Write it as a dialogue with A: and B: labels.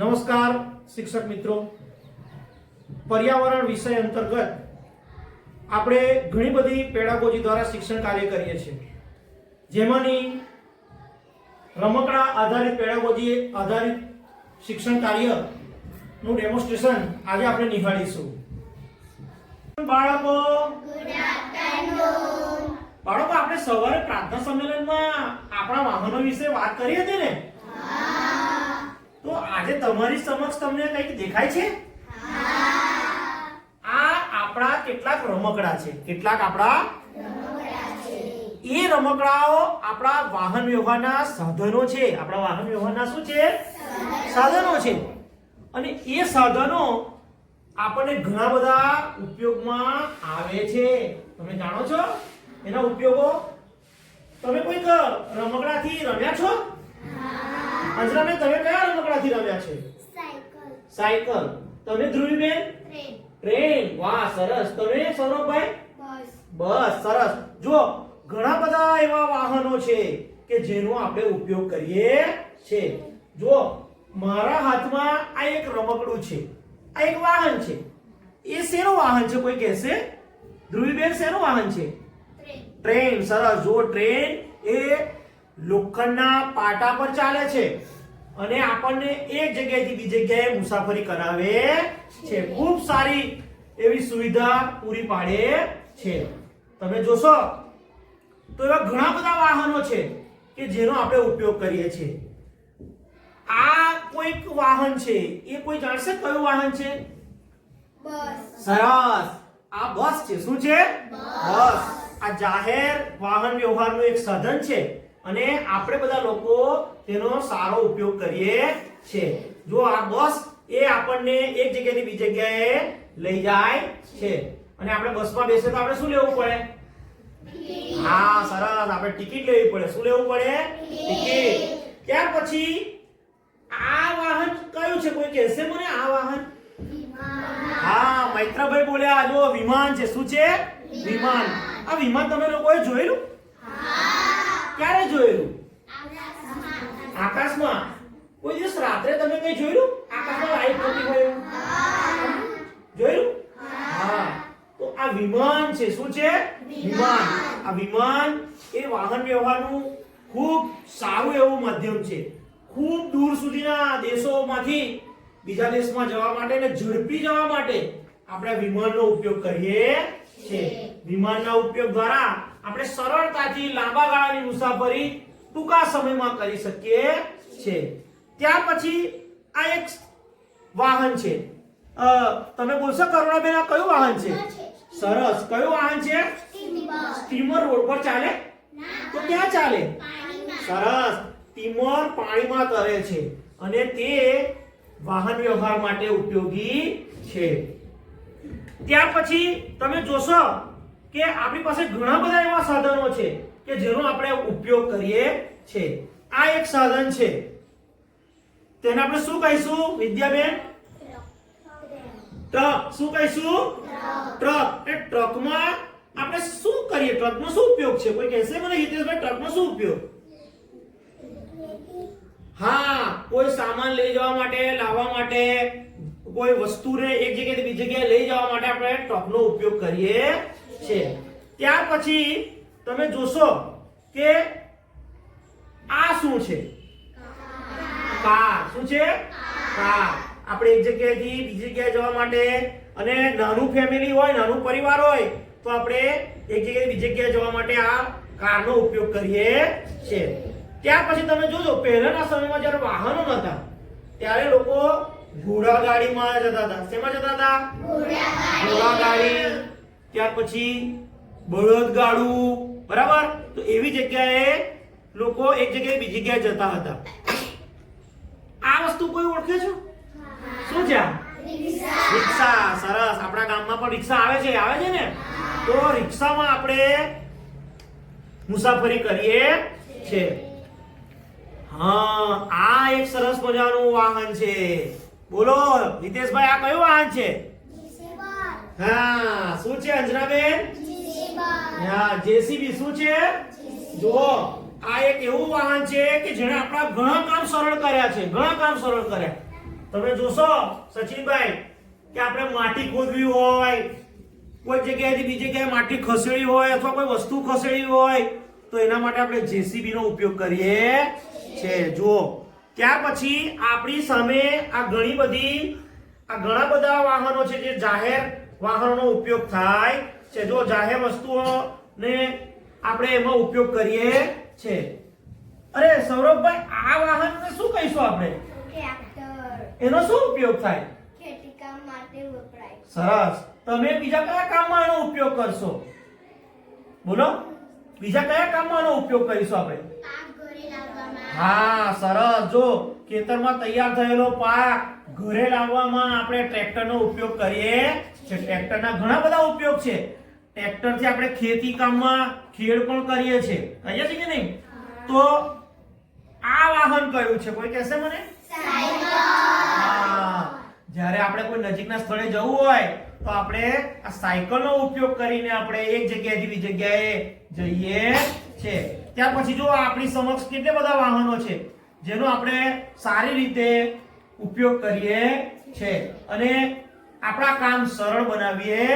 A: નમસ્કાર, શિક્ષક મિત્રો. પર્યાવરણ વિષય અંતર્ગત આપણે ઘણી બધી પેડાગોજી દ્વારા શિક્ષણ કાર્ય કરીએ છીએ. જેમાંની રમકડા આધારિત પેડાગોજી આધારિત શિક્ષણ કાર્યનું ડેમોન્સ્ટ્રેશન આજે આપણે નિહાળીશું. બાળકો બાળકો, આપણે સવારે પ્રાર્થના સંમેલનમાં આપણા વાહનો વિશે વાત કરી હતી ને? આજે તમારી સમક્ષ તમને કંઈક દેખાય છે? આ આપણા કેટલાક રમકડા છે. કેટલાક આપણા? એ રમકડાઓ આપણા વાહન વ્યવહારના સાધનો છે. આપણા વાહન વ્યવહારના શું છે? સાધનો છે. અને એ સાધનો આપણને ઘણા બધા ઉપયોગમાં આવે છે. તમે જાણો છો? એના ઉપયોગો તમે કોઈક રમકડાથી રમ્યા છો? અંજરાબેન તમે કયા રમકડાથી રમ્યા છે?
B: સાયકલ.
A: સાયકલ. તમે ધ્રુવીબેન?
B: ટ્રેન.
A: ટ્રેન. વાહ સરસ. તમે સૌરભભાઈ?
B: બસ.
A: બસ સરસ. જો ઘણા બધા એવા વાહનો છે કે જેનો આપણે ઉપયોગ કરીએ છે જો મારા હાથમાં આ એક રમકડું છે. આ એક વાહન છે. એ શેનું વાહન છે કોઈ કહેશે? ધ્રુવીબેન શેનું વાહન છે?
B: ટ્રેન.
A: ટ્રેન. સરસ. જો ટ્રેન એ લોખંડના પાટા પર ચાલે છે. અને આપણને એક જગ્યાએથી બીજી જગ્યાએ મુસાફરી કરાવે છે. ખૂબ સારી એવી સુવિધા પૂરી પાડે છે. તમે જોશો તો એવા ઘણા બધા વાહનો છે કે જેનો આપણે ઉપયોગ કરીએ છીએ. આ કોઈક વાહન છે? એ કોઈ જાણશે કયું વાહન છે?
B: બસ.
A: સરસ. આ બસ છે. શું છે? બસ. આ જાહેર વાહન વ્યવહારનું એક સાધન છે. અને આપણે બધા લોકો તેનો સારો ઉપયોગ કરીએ છે જો આ બસ એ આપણને એક જગ્યાએથી બીજી જગ્યાએ લઈ જાય છે. અને આપણે બસમાં બેસીએ તો આપણે શું લેવું પડે? હા, સરસ. આપણે ટિકિટ લેવી પડે. શું લેવું પડે? ટિકિટ. ત્યાર પછી આ વાહન કયું છે? કોઈ કહેશે મને આ વાહન? હા, મૈત્રભાઈ બોલ્યા, જો વિમાન છે. શું છે? વિમાન. આ વિમાન તમે લોકોએ જોયેલું? ક્યારે જોયેલું? આકાશમાં. કોઈ દિવસ રાત્રે તમે કઈ જોયેલું? આકાશમાં લાઈટ નથી હોય જોયેલું? હા. તો આ વિમાન છે. શું છે? વિમાન. આ વિમાન એ વાહન વ્યવહારનું ખૂબ સારું એવું માધ્યમ છે. ખૂબ દૂર સુધીના દેશોમાંથી બીજા દેશમાં જવા માટે અને ઝડપી જવા માટે આપણે વિમાનનો ઉપયોગ કરીએ છીએ. વિમાનના ઉપયોગ દ્વારા આપણે સરળતાથી લાંબા ગાળાની મુસાફરી ટૂંકા સમયમાં કરી શકીએ છે ત્યાર પછી આ એક વાહન છે. અ, તમે બોલશો કરુણાબેન આ કયું વાહન છે? સરસ. કયું વાહન છે? સ્ટીમર. રોડ પર ચાલે? તો ક્યાં ચાલે? સરસ. સ્ટીમર પાણીમાં તરે છે અને તે વાહન વ્યવહાર માટે ઉપયોગી છે. ત્યાર પછી તમે જોશો કે આપણી પાસે ઘણા બધા એવા સાધનો છે કે જેનો આપણે ઉપયોગ કરીએ છે. આ એક સાધન છે. તેને આપણે શું કહીશું વિદ્યાબેન? ટ્રક. શું કહીશું? ટ્રક. એ ટ્રકમાં આપણે શું કરીએ? ટ્રકનો શું ઉપયોગ છે? કોઈ કહેશે મને હિતેશભાઈ ટ્રકનો શું ઉપયોગ? હા કોઈ સામાન લઈ જવા માટે લાવવા માટે કોઈ વસ્તુને એક જગ્યાએથી બીજી જગ્યાએ લઈ જવા માટે આપણે ટ્રકનો ઉપયોગ કરીએ છે. ત્યાર પછી તમે જોશો કે આ શું છે? કાર. શું છે? કાર. આપણે એક જગ્યાએથી બીજી જગ્યાએ જવા માટે અને નાનું ફેમિલી હોય નાનું પરિવાર હોય તો આપણે એક જગ્યાએ બીજી જગ્યાએ જવા માટે આ કારનો ઉપયોગ કરીએ છીએ. ત્યાર પછી તમે જોજો પહેલાના સમયમાં જ્યારે વાહનો નહોતા ત્યારે લોકો ઘોડા ગાડીમાં જતા હતા. શેમાં જતા હતા? ઘોડા ગાડી ત્યાર પછી બળદ ગાડું, બરાબર? તો એવી જગ્યાએ લોકો એક જગ્યાએ બીજી જગ્યાએ જતા હતા. આ વસ્તુ કોઈ ઓળખે છે? શું છે રિક્ષા. સરસ. આપણા ગામમાં પણ રિક્ષા આવે છે. આવે છે ને? તો રિક્ષામાં આપણે મુસાફરી કરીએ છે. હા, આ એક સરસ મજાનું વાહન છે. બોલો નિતેશભાઈ આ કયું વાહન છે? હા શું છે અંજનાબેન? હા જેસીબી શું છે? જુઓ આ એક એવું વાહન છે કે જેણે આપણા ઘણા કામ સરળ કર્યા છે ઘણા કામ સરળ કર્યા. તમે જોશો સચિનભાઈ કે આપણે માટી ખોદવી હોય કોઈ જગ્યાએથી બીજી જગ્યાએ માટી ખસેડી હોય અથવા કોઈ વસ્તુ ખસેડી હોય તો એના માટે આપણે જેસીબી નો ઉપયોગ કરીએ છે. જુઓ ત્યાર પછી આપણી સામે આ ઘણી બધી આ ઘણા બધા વાહનો છે જે જાહેર વાહનોનો ઉપયોગ થાય છે. જો જાહેર વસ્તુઓને આપણે એમાં ઉપયોગ કરીએ છે. અરે સૌરભભાઈ આ વાહનને શું કહીશું આપણે? એનો શું ઉપયોગ થાય? સરસ. તમે બીજા કયા કામમાં એનો ઉપયોગ કરશો? બોલો. બીજા કયા કામમાં આનો ઉપયોગ કરીશું આપણે? હા સરસ. જો ખેતરમાં તૈયાર થયેલો પાક ઘરે લાવવામાં આપણે ટ્રેક્ટરનો ઉપયોગ કરીએ છે ટ્રેક્ટરના ઘણા બધા ઉપયોગ છે. ટ્રેક્ટરથી આપણે ખેતી કામમાં ખેડ પણ કરીએ છીએ. કહીએ છીએ કે નહીં? તો આ વાહન કયું છે? કોઈ કહેશે મને? હા. જ્યારે આપણે કોઈ નજીકના સ્થળે જવું હોય તો આપણે આ સાયકલનો ઉપયોગ કરીને આપણે એક જગ્યાએથી બીજી જગ્યાએ જઈએ છે ત્યાર પછી જો આપણી સમક્ષ કેટલા બધા વાહનો છે, જેનો આપણે સારી રીતે ઉપયોગ કરીએ છે અને આપણા કામ સરળ બનાવીએ